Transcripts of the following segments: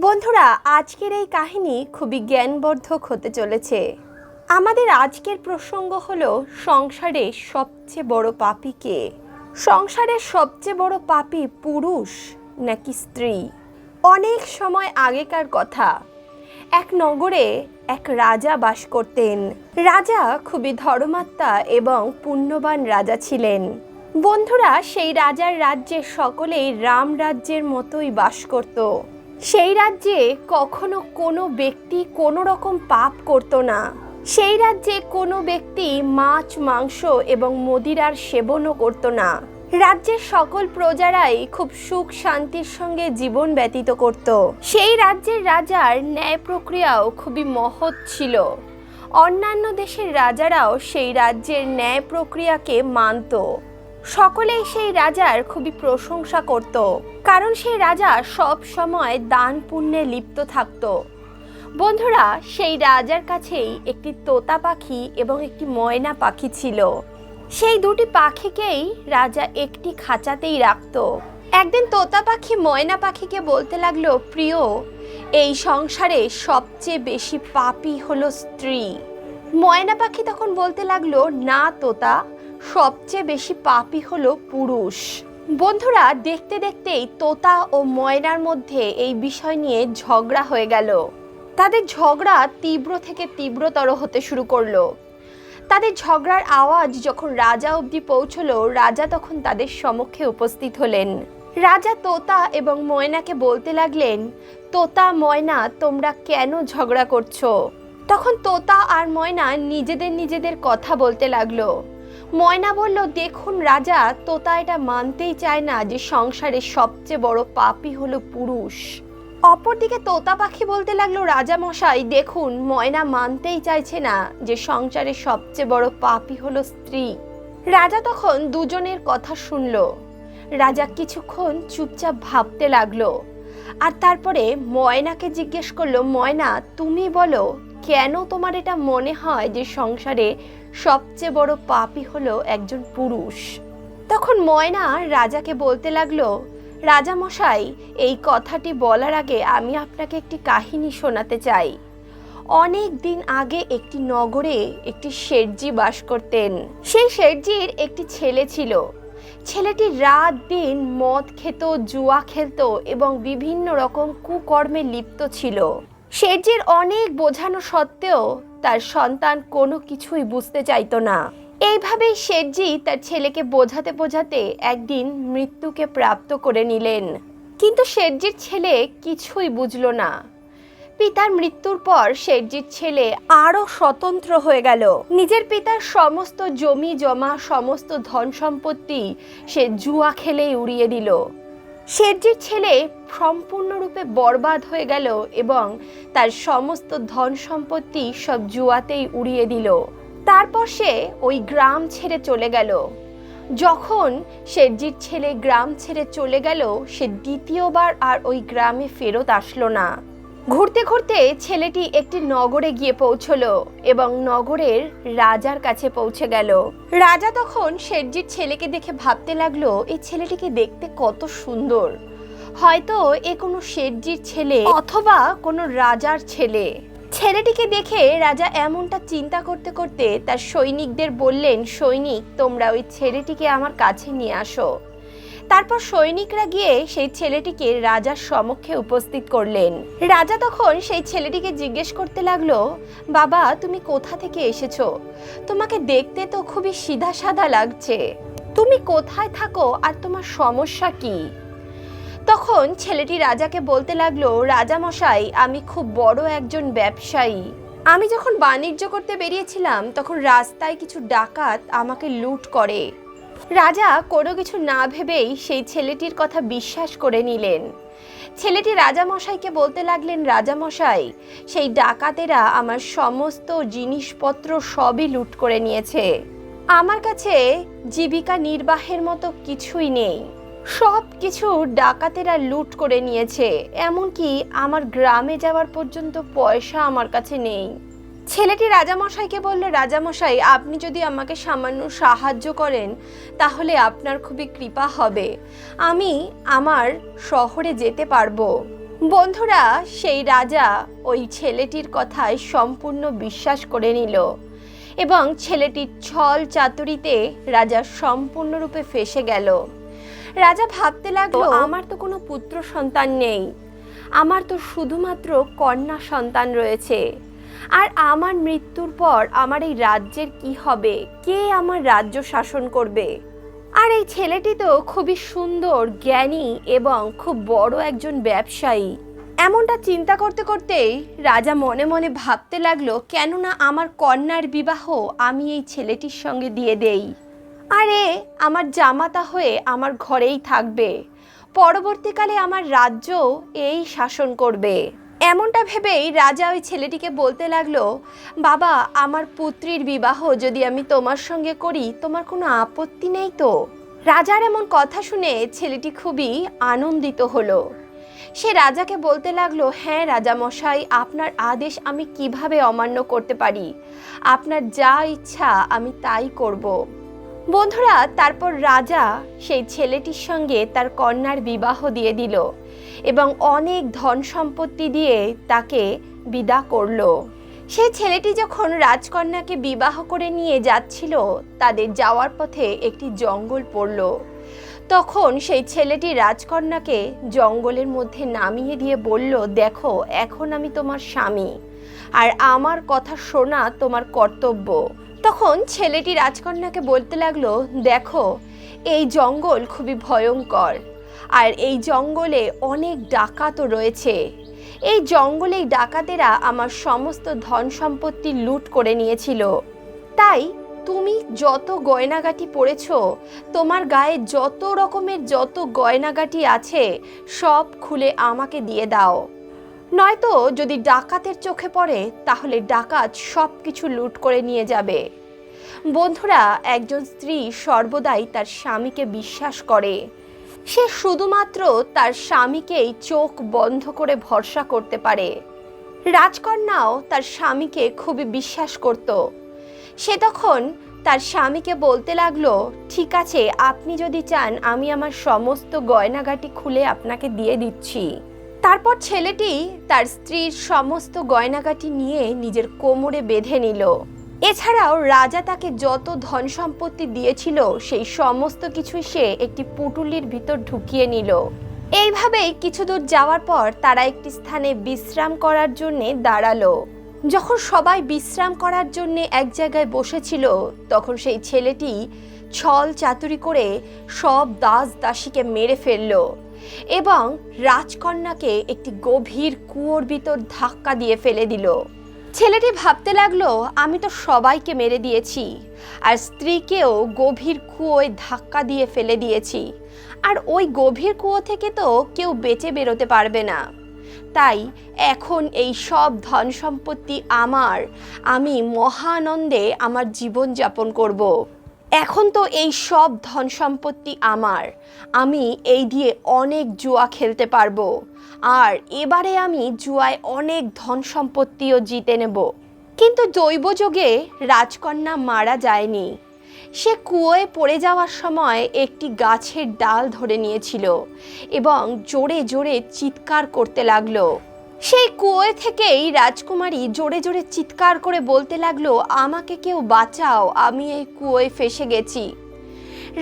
বন্ধুরা, আজকের এই কাহিনী খুবই জ্ঞানবর্ধক হতে চলেছে। আমাদের আজকের প্রসঙ্গ হলো সংসারে সবচেয়ে বড় পাপী কে? সংসারের সবচেয়ে বড় পাপী পুরুষ নাকি স্ত্রী? অনেক সময় আগেকার কথা। এক নগরে এক রাজা বাস করতেন। রাজা খুবই ধর্মাত্মা এবং পুণ্যবান রাজা ছিলেন। বন্ধুরা, সেই রাজার রাজ্যে সকলেই রাম রাজ্যের মতোই বাস করত। সেই রাজ্যে কখনো কোনো ব্যক্তি কোনো রকম পাপ করত না। সেই রাজ্যে কোনো ব্যক্তি মাছ, মাংস এবং মদিরার সেবনও করত না। রাজ্যের সকল প্রজারাই খুব সুখ শান্তির সঙ্গে জীবন ব্যতীত করত। সেই রাজ্যের রাজার ন্যায় প্রক্রিয়াও খুবই মহৎ ছিল। অন্যান্য দেশের রাজারাও সেই রাজ্যের ন্যায় প্রক্রিয়াকে মানত। সকলেই সেই রাজার খুবই প্রশংসা করত, কারণ সেই রাজা সব সময় দান পুণ্যে লিপ্ত থাকত। বন্ধুরা, সেই রাজার কাছেই একটি তোতা পাখি এবং একটি ময়না পাখি ছিল। সেই দুটি পাখিকেই রাজা একটি খাঁচাতেই রাখত। একদিন তোতা পাখি ময়না পাখিকে বলতে লাগল, প্রিয়, এই সংসারে সবচেয়ে বেশি পাপি হলো স্ত্রী। ময়না পাখি তখন বলতে লাগল, না, তোতা সবচেয়ে বেশি পাপী হলো পুরুষ। বন্ধুরা, দেখতে দেখতেই তোতা ও ময়নার মধ্যে এই বিষয় নিয়ে ঝগড়া হয়ে গেল। তাদের ঝগড়া তীব্র থেকে তীব্রতর হতে শুরু করল। তাদের ঝগড়ার আওয়াজ যখন রাজা অবধি পৌঁছলো, রাজা তখন তাদের সমক্ষে উপস্থিত হলেন। রাজা তোতা এবং ময়নাকে বলতে লাগলেন, তোতা, ময়না, তোমরা কেন ঝগড়া করছ? তখন তোতা আর ময়না নিজেদের নিজেদের কথা বলতে লাগল। ময়না বলল, দেখুন রাজা, তোতা এটা মানতেই চায় না যে সংসারের সবচেয়ে বড় পাপই হলো পুরুষ। অপরদিকে তোতা পাখি বলতে লাগল, রাজা মশাই, দেখুন, ময়না মানতেই চাইছে না যে সংসারের সবচেয়ে বড় পাপই হলো স্ত্রী। রাজা তখন দুজনের কথা শুনল। রাজা কিছুক্ষণ চুপচাপ ভাবতে লাগল। আর তারপরে ময়নাকে জিজ্ঞেস করল, ময়না, তুমি বলো কেন তোমার এটা মনে হয় যে সংসারে সবচেয়ে বড় পাপই হলো একজন পুরুষ? তখন ময়না রাজাকে বলতে লাগল, রাজা মশাই, এই কথাটি বলার আগে আমি আপনাকে একটি কাহিনী শোনাতে চাই। অনেক দিন আগে একটি নগরে একটি শেঠজি বাস করতেন। সেই শেঠজির একটি ছেলে ছিল। ছেলেটি রাত দিন মদ খেত, জুয়া খেলতো এবং বিভিন্ন রকম কুকর্মে লিপ্ত ছিল। শেঠজির অনেক বোঝানো সত্ত্বেও তার সন্তান কোনো কিছুই বুঝতে চাইতো না। এইভাবেই শেঠজি তার ছেলেকে বোঝাতে বোঝাতে একদিন মৃত্যুকে প্রাপ্ত করে নিলেন। কিন্তু শেঠজির ছেলে কিছুই বুঝল না। পিতার মৃত্যুর পর শেঠজির ছেলে আরও স্বতন্ত্র হয়ে গেল। নিজের পিতার সমস্ত জমি জমা, সমস্ত ধন সম্পত্তি সে জুয়া খেলেই উড়িয়ে দিল। শেঠজির ছেলে সম্পূর্ণরূপে বরবাদ হয়ে গেল এবং তার সমস্ত ধন সম্পত্তি সব জুয়াতেই উড়িয়ে দিল। তারপর সে ওই গ্রাম ছেড়ে চলে গেল। যখন শেরজির ছেলে গ্রাম ছেড়ে চলে গেল, সে দ্বিতীয়বার আর ওই গ্রামে ফেরত আসলো না। ঘুরতে ঘুরতে ছেলেটি একটি নগরে গিয়ে পৌঁছলো এবং নগরের রাজার কাছে পৌঁছে গেল। রাজা তখন শেঠজির ছেলেকে দেখে ভাবতে লাগল, এই ছেলেটিকে দেখতে কত সুন্দর। হয়তো এ কোনো শেঠজির ছেলে অথবা কোনো রাজার ছেলে। ছেলেটিকে দেখে রাজা এমনটা চিন্তা করতে করতে তার সৈনিকদের বললেন, সৈনিক, তোমরা ওই ছেলেটিকে আমার কাছে নিয়ে আসো। তারপর সৈনিকরা গিয়ে সেই ছেলেটিকে রাজার সমক্ষে উপস্থিত করলেন। রাজা তখন সেই ছেলেটিকে জিজ্ঞেস করতে লাগল, বাবা, তুমি কোথা থেকে এসেছ? তোমাকে দেখতে তো খুবই সিধা সাদা লাগছে। তুমি কোথায় থাকো আর তোমার সমস্যা কি? তখন ছেলেটি রাজাকে বলতে লাগল রাজা মশাই আমি খুব বড় একজন ব্যবসায়ী। আমি যখন বাণিজ্য করতে বেরিয়েছিলাম, তখন রাস্তায় কিছু ডাকাত আমাকে লুট করে। রাজা কোনো কিছু না ভেবেই সেই ছেলেটির কথা বিশ্বাস করে নিলেন। ছেলেটি রাজামশাইকে বলতে লাগলেন, রাজামশাই, সেই ডাকাতেরা আমার সমস্ত জিনিসপত্র সবই লুট করে নিয়েছে। আমার কাছে জীবিকা নির্বাহের মতো কিছুই নেই। সব কিছু ডাকাতেরা লুট করে নিয়েছে। এমনকি আমার গ্রামে যাওয়ার পর্যন্ত পয়সা আমার কাছে নেই। ছেলেটি রাজামশাইকে বলল রাজামশাই আপনি যদি আমাকে সামান্য সাহায্য করেন তাহলে আপনার খুবই কৃপা হবে। আমি আমার শহরে যেতে পারব। বন্ধুরা সেই রাজা ওই ছেলেটির কথায় সম্পূর্ণ বিশ্বাস করে নিল এবং ছেলেটির ছল চাতুরিতে রাজা সম্পূর্ণরূপে ফেসে গেল। রাজা ভাবতে লাগল আমার তো কোনো পুত্র সন্তান নেই। আমার তো শুধুমাত্র কন্যা সন্তান রয়েছে। আর আমার মৃত্যুর পর আমার এই রাজ্যের কি হবে? কে আমার রাজ্য শাসন করবে? আর এই ছেলেটি তো খুবই সুন্দর, জ্ঞানী এবং খুব বড় একজন ব্যবসায়ী। এমনটা চিন্তা করতে করতেই রাজা মনে মনে ভাবতে লাগল, কেননা আমার কন্যার বিবাহ আমি এই ছেলেটির সঙ্গে দিয়ে দেই। আরে, আমার জামাতা হয়ে আমার ঘরেই থাকবে। পরবর্তীকালে আমার রাজ্য এই শাসন করবে। এমনটা ভেবেই রাজা ওই ছেলেটিকে বলতে লাগল, বাবা, আমার পুত্রীর বিবাহ যদি আমি তোমার সঙ্গে করি, তোমার কোনো আপত্তি নেই তো? রাজার এমন কথা শুনে ছেলেটি খুবই আনন্দিত হলো। সে রাজাকে বলতে লাগল হ্যাঁ রাজামশাই, আপনার আদেশ আমি কীভাবে অমান্য করতে পারি? আপনার যা ইচ্ছা আমি তাই করব। বন্ধুরা, তারপর রাজা সেই ছেলেটির সঙ্গে তার কন্যার বিবাহ দিয়ে দিল এবং অনেক ধন সম্পত্তি দিয়ে তাকে বিদা করল। সেই ছেলেটি যখন রাজকন্যাকে বিবাহ করে নিয়ে যাচ্ছিল, তাদের যাওয়ার পথে একটি জঙ্গল পড়ল। তখন সেই ছেলেটি রাজকন্যাকে জঙ্গলের মধ্যে নামিয়ে দিয়ে বলল, দেখো, এখন আমি তোমার স্বামী। আর আমার কথা শোনা তোমার কর্তব্য। তখন ছেলেটি রাজকন্যাকে বলতে লাগল, দেখো, এই জঙ্গল খুবই ভয়ঙ্কর, আর এই জঙ্গলে অনেক ডাকাতও রয়েছে। এই জঙ্গলেই ডাকাতেরা আমার সমস্ত ধন সম্পত্তি লুট করে নিয়েছিল। তাই তুমি যত গয়নাগাটি পরেছ তোমার গায়ে যত রকমের যত গয়নাগাটি আছে, সব খুলে আমাকে দিয়ে দাও। নয়তো যদি ডাকাতের চোখে পড়ে, তাহলে ডাকাত সব কিছু লুট করে নিয়ে যাবে। বন্ধুরা, একজন স্ত্রী সর্বদাই তার স্বামীকে বিশ্বাস করে। সে শুধুমাত্র তার স্বামীকেই চোখ বন্ধ করে ভরসা করতে পারে। রাজকন্যাও তার স্বামীকে খুবই বিশ্বাস করত। সে তখন তার স্বামীকে বলতে লাগল, ঠিক আছে, আপনি যদি চান, আমি আমার সমস্ত গয়নাগাটি খুলে আপনাকে দিয়ে দিচ্ছি। তারপর ছেলেটি তার স্ত্রীর সমস্ত গয়নাগাটি নিয়ে নিজের কোমরে বেঁধে নিল। এছাড়াও রাজা তাকে যত ধন সম্পত্তি দিয়েছিল, সেই সমস্ত কিছুই সে একটি পুটুলির ভিতর ঢুকিয়ে নিল। এইভাবেই কিছু দূর যাওয়ার পর তারা একটি স্থানে বিশ্রাম করার জন্য দাঁড়াল। যখন সবাই বিশ্রাম করার জন্য এক জায়গায় বসেছিল, তখন সেই ছেলেটি ছল চাতুরি করে সব দাস দাসীকে মেরে ফেলল। এবং রাজকন্যাকে একটি গভীর কুয়োর ভিতর ধাক্কা দিয়ে ফেলে দিল। ছেলেটি ভাবতে লাগল, আমি তো সবাইকে মেরে দিয়েছি, আর স্ত্রীকেও গভীর কুয়োয় ধাক্কা দিয়ে ফেলে দিয়েছি। আর ওই গভীর কুয়ো থেকে তো কেউ বেঁচে বেরোতে পারবে না। তাই এখন এই সব ধন সম্পত্তি আমার, আমি মহানন্দে আমার জীবন যাপন করব। এখন তো এই সব ধন সম্পত্তি আমার। আমি এই দিয়ে অনেক জুয়া খেলতে পারব। আর এবারে আমি জুয়ায় অনেক ধন সম্পত্তিও জিতে নেব। কিন্তু দৈবযোগে রাজকন্যা মারা যায়নি। সে কুয়োয় পড়ে যাওয়ার সময় একটি গাছের ডাল ধরে নিয়েছিল এবং জোরে জোরে চিৎকার করতে লাগল। সেই কুয়োয় থেকেই রাজকুমারী জোরে জোরে চিৎকার করে বলতে লাগল, আমাকে কেউ বাঁচাও, আমি এই কুয়োয় ফেসে গেছি।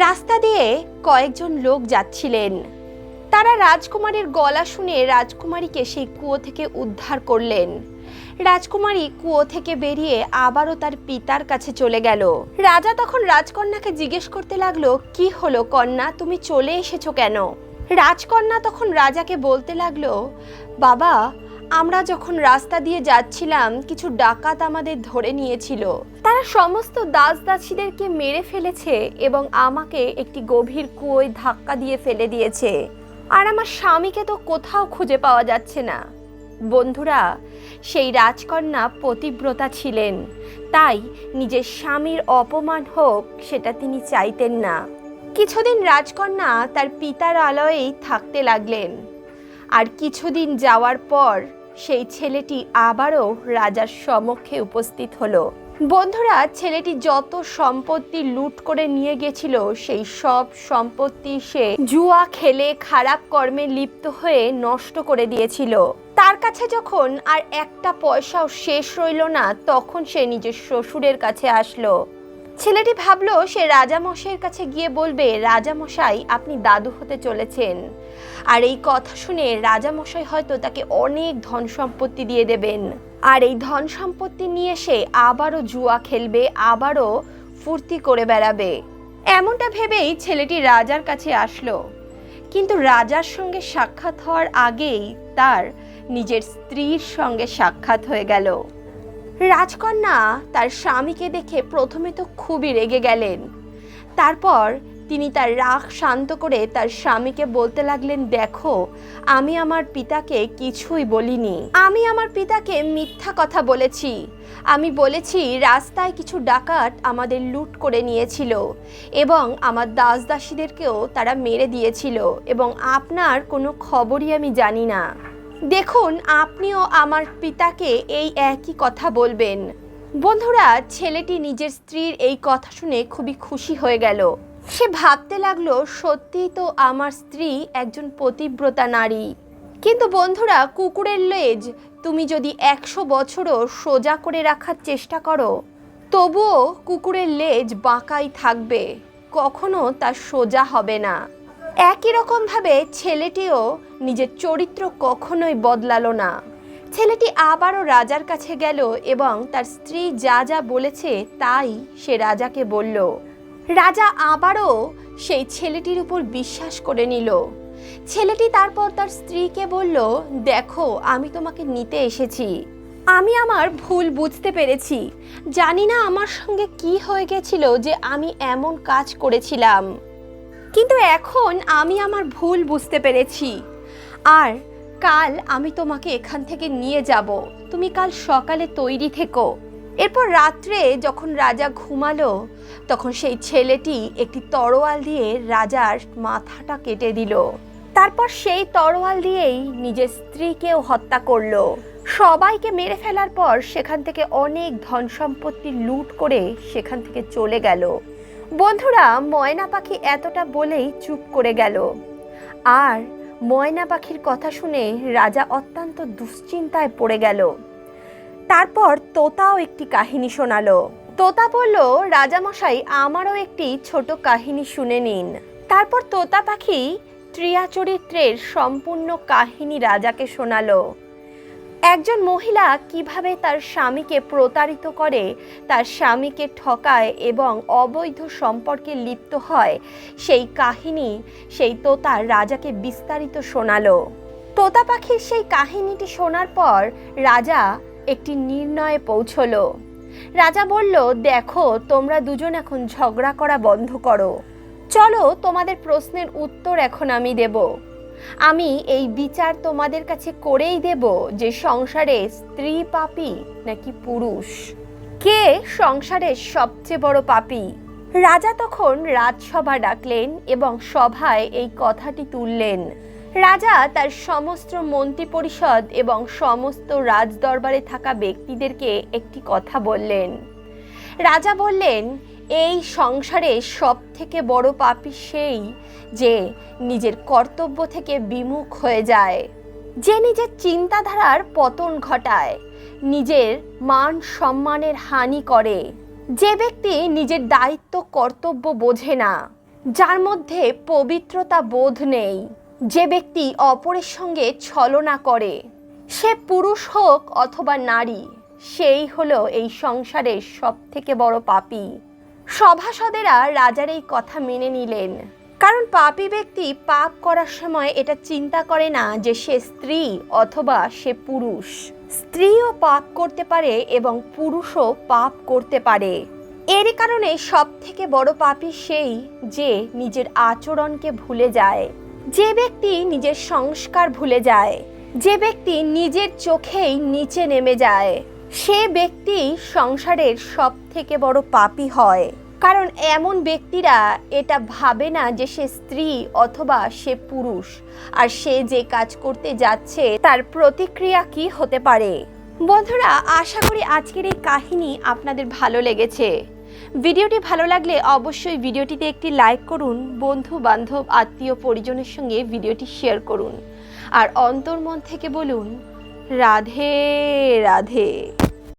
রাস্তা দিয়ে কয়েকজন লোক যাচ্ছিলেন। তারা রাজকুমারীর গলা শুনে রাজকুমারীকে সেই কুয়ো থেকে উদ্ধার করলেন। রাজকুমারী কুয়ো থেকে বেরিয়ে আবারও তার পিতার কাছে চলে গেল। রাজা তখন রাজকন্যাকে জিজ্ঞেস করতে লাগল, কি হলো কন্যা, তুমি চলে এসেছ কেন? রাজকন্যা তখন রাজাকে বলতে লাগল, বাবা আমরা যখন রাস্তা দিয়ে যাচ্ছিলাম, কিছু ডাকাত আমাদের ধরে নিয়েছিল। তারা সমস্ত দাস দাসীদেরকে মেরে ফেলেছে এবং আমাকে একটি গভীর কুয়োয় ধাক্কা দিয়ে ফেলে দিয়েছে। আর আমার স্বামীকে তো কোথাও খুঁজে পাওয়া যাচ্ছে না। বন্ধুরা, সেই রাজকন্যা পতিব্রতা ছিলেন। তাই নিজের স্বামীর অপমান হোক, সেটা তিনি চাইতেন না। কিছুদিন রাজকন্যা তার পিতার আলয়েই থাকতে লাগলেন। আর কিছুদিন যাওয়ার পর সেই ছেলেটি আবারও রাজার সমক্ষে উপস্থিত হলো। বন্ধুরা, ছেলেটি যত সম্পত্তি লুট করে নিয়ে গেছিল, সেই সব সম্পত্তি সে জুয়া খেলে, খারাপ কর্মে লিপ্ত হয়ে নষ্ট করে দিয়েছিল। তার কাছে যখন আর একটা পয়সাও শেষ রইল না, তখন সে নিজের শ্বশুরের কাছে আসলো। ছেলেটি ভাবলো সে রাজামশাইয়ের কাছে গিয়ে বলবে, রাজামশাই, আপনি দাদু হতে চলেছেন। আর এই কথা শুনে রাজামশাই হয়তো তাকে অনেক ধন সম্পত্তি দিয়ে দেবেন। আর এই ধন সম্পত্তি নিয়ে সে আবারও জুয়া খেলবে, আবারও ফুর্তি করে বেড়াবে। এমনটা ভেবেই ছেলেটি রাজার কাছে আসলো। কিন্তু রাজার সঙ্গে সাক্ষাৎ হওয়ার আগেই তার নিজের স্ত্রীর সঙ্গে সাক্ষাৎ হয়ে গেল। রাজকন্যা তার স্বামীকে দেখে প্রথমে তো খুবই রেগে গেলেন। তারপর তিনি তার রাগ শান্ত করে তার স্বামীকে বলতে লাগলেন, দেখো, আমি আমার পিতাকে কিছুই বলিনি। আমি আমার পিতাকে মিথ্যা কথা বলেছি। আমি বলেছি, রাস্তায় কিছু ডাকাত আমাদের লুট করে নিয়েছিল এবং আমার দাস দাসীদেরকেও তারা মেরে দিয়েছিল এবং আপনার কোনো খবরই আমি জানি না। দেখুন, আপনিও আমার পিতাকে এই একই কথা বলবেন। বন্ধুরা, ছেলেটি নিজের স্ত্রীর এই কথা শুনে খুবই খুশি হয়ে গেল। সে ভাবতে লাগল, সত্যিই তো আমার স্ত্রী একজন পতিব্রতা নারী। কিন্তু বন্ধুরা, কুকুরের লেজ, তুমি যদি একশো বছরও সোজা করে রাখার চেষ্টা করো, তবুও কুকুরের লেজ বাঁকাই থাকবে, কখনো তা সোজা হবে না। একই রকমভাবে ছেলেটিও নিজের চরিত্র কখনোই বদলালো না। ছেলেটি আবারও রাজার কাছে গেল এবং তার স্ত্রী যা যা বলেছে তাই সে রাজাকে বলল। রাজা আবারও সেই ছেলেটির উপর বিশ্বাস করে নিল। ছেলেটি তারপর তার স্ত্রীকে বলল, দেখো, আমি তোমাকে নিতে এসেছি। আমি আমার ভুল বুঝতে পেরেছি। জানি না আমার সঙ্গে কি হয়ে গেছিল যে আমি এমন কাজ করেছিলাম। কিন্তু এখন আমি আমার ভুল বুঝতে পেরেছি। আর কাল আমি তোমাকে এখান থেকে নিয়ে যাব। তুমি কাল সকালে তৈরি থেকো। এরপর রাত্রে যখন রাজা ঘুমালো, তখন সেই ছেলেটি একটি তরোয়াল দিয়ে রাজার মাথাটা কেটে দিল। তারপর সেই তরোয়াল দিয়েই নিজের স্ত্রীকেও হত্যা করল। সবাইকে মেরে ফেলার পর সেখান থেকে অনেক ধন সম্পত্তি লুট করে সেখান থেকে চলে গেল। বন্ধুরা, ময়না পাখি এতটা বলেই চুপ করে গেল। আর ময়না পাখির কথা শুনে রাজা অত্যন্ত দুশ্চিন্তায় পড়ে গেল। তারপর তোতাও একটি কাহিনী শোনালো। তোতা বলল, রাজামশাই, আমারও একটি ছোট কাহিনী শুনে নিন। তারপর তোতা পাখি ত্রিয়া চরিত্রের সম্পূর্ণ কাহিনী রাজাকে শোনালো। একজন মহিলা কীভাবে তার স্বামীকে প্রতারিত করে, তার স্বামীকে ঠকায় এবং অবৈধ সম্পর্কে লিপ্ত হয়, সেই কাহিনী সেই তোতার রাজাকে বিস্তারিত শোনালো। তোতা পাখির সেই কাহিনীটি শোনার পর রাজা একটি নির্ণয়ে পৌঁছলো। রাজা বলল, দেখো, তোমরা দুজন এখন ঝগড়া করা বন্ধ করো। চলো তোমাদের প্রশ্নের উত্তর এখন আমি দেব। আমি এই বিচার তোমাদের কাছে করেই দেব যে সংসারে স্ত্রী পাপী নাকি পুরুষ। কে সংসারের সবচেয়ে বড় পাপী? রাজা তখন রাজসভা ডাকলেন এবং সভায় এই কথাটি তুললেন। রাজা তার সমস্ত মন্ত্রী পরিষদ এবং সমস্ত রাজদরবারে থাকা ব্যক্তিদেরকে একটি কথা বললেন। রাজা বললেন এই সংসারে সব থেকে বড় পাপী সেই যে নিজের কর্তব্য থেকে বিমুখ হয়ে যায়। যে নিজের চিন্তাধারার পতন ঘটায়, নিজের মান সম্মানের হানি করে। যে ব্যক্তি নিজের দায়িত্ব, কর্তব্য বোঝে না, যার মধ্যে পবিত্রতা বোধ নেই। যে ব্যক্তি অপরের সঙ্গে ছলনা করে, সে পুরুষ হোক অথবা নারী, সেই হলো এই সংসারের সব থেকে বড় পাপী। সভাসদেরা রাজার এই কথা মেনে নিলেন। কারণ পাপী ব্যক্তি পাপ করার সময় এটা চিন্তা করে না যে সে স্ত্রী অথবা সে পুরুষ। স্ত্রীও পাপ করতে পারে এবং পুরুষও পাপ করতে পারে। এর কারণে সব থেকে বড় পাপী সেই যে নিজের আচরণকে ভুলে যায়। যে ব্যক্তি নিজের সংস্কার ভুলে যায়। যে ব্যক্তি নিজের চোখেই নিচে নেমে যায়। সে ব্যক্তি সংসারের সব থেকে বড় পাপী হয়। কারণ এমন ব্যক্তিরা এটা ভাবে না যে সে স্ত্রী অথবা সে পুরুষ। আর সে যে কাজ করতে যাচ্ছে, তার প্রতিক্রিয়া কি হতে পারে? বন্ধুরা, আশা করি আজকের এই কাহিনী আপনাদের ভালো লেগেছে। ভিডিওটি ভালো লাগলে অবশ্যই ভিডিওটিতে একটি লাইক করুন বন্ধু বান্ধব আত্মীয় পরিজনের সঙ্গে ভিডিওটি শেয়ার করুন। আর অন্তর্মন থেকে বলুন, রাধে রাধে।